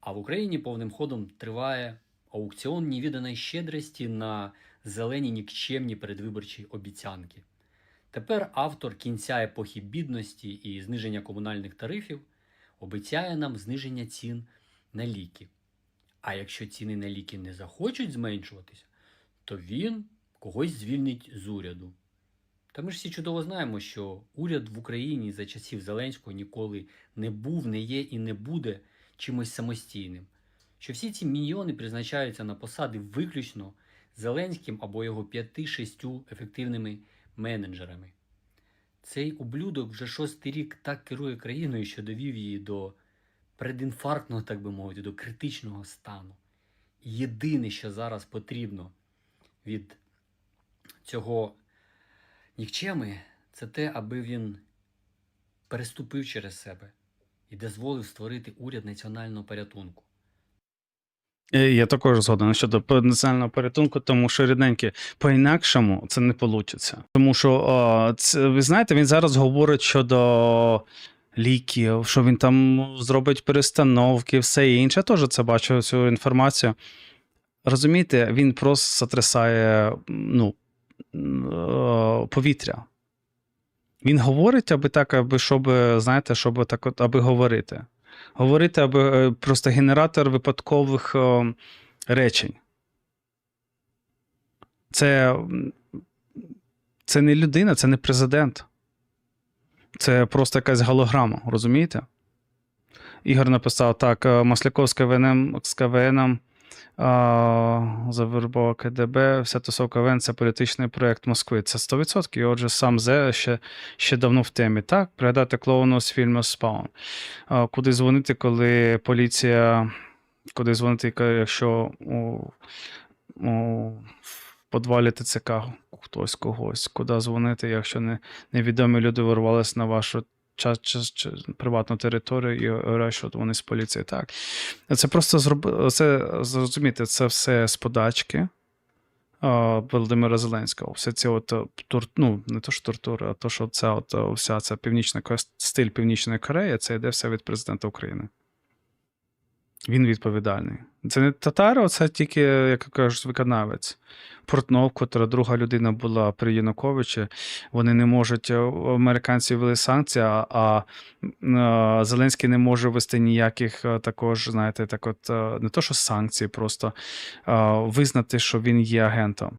А в Україні повним ходом триває аукціон невіданої щедрості на зелені нікчемні передвиборчі обіцянки. Тепер автор кінця епохи бідності і зниження комунальних тарифів обіцяє нам зниження цін на ліки. А якщо ціни на ліки не захочуть зменшуватися, то він когось звільнить з уряду. Та ми ж всі чудово знаємо, що уряд в Україні за часів Зеленського ніколи не був, не є і не буде чимось самостійним. Що всі ці мільйони призначаються на посади виключно Зеленським або його п'яти-шістю ефективними менеджерами. Цей ублюдок вже шостий рік так керує країною, що довів її до предінфарктного, так би мовити, до критичного стану. Єдине, що зараз потрібно від цього нікчеми, це те, аби він переступив через себе і дозволив створити уряд національного порятунку. Е, Я також згоден щодо національного порятунку, тому що рідненькі, по-інакшому це не вийде. Тому що о, це, ви знаєте, він зараз говорить щодо ліків, що він там зробить перестановки, все інше. Я теж це бачу цю інформацію. Розумієте, він просто сотрясає ну, е, повітря. Він говорить, аби так, аби щоб, знаєте, щоб так от, аби говорити говорити аби е, просто генератор випадкових е, речень. Це, це не людина, це не президент. Це просто якась голограма, розумієте? Ігор написав так: е, Масляков з КВН, з КВН завербова КДБ, вся тусовка КВН це політичний проєкт Москви. Це 100%. І отже, сам Зе ще, ще давно в темі. Так, пригадати клоуну з фільму Спаун. Куди дзвонити, коли поліція. Куди дзвонити, якщо у, у в підвалі ТЦК хтось когось, куди дзвонити, якщо не, невідомі люди ворвалися на вашу час, час, час, приватну територію і що вони з поліції. Так. Це просто зроб... це зрозуміти, це все з подачки. Володимира Зеленського. Все ці от тур, ну, не то що тортура, а то, що це от вся ця північна стиль Північної Кореї, це йде все від президента України. Він відповідальний. Це не татаро, це тільки, як кажуть, виконавець. Портнов, котра друга людина була при Януковичі, вони не можуть. е, Американці ввели санкції, а, е, Зеленський не може ввести ніяких е, також, знаєте, так от не то, що санкції, просто визнати, що він є агентом.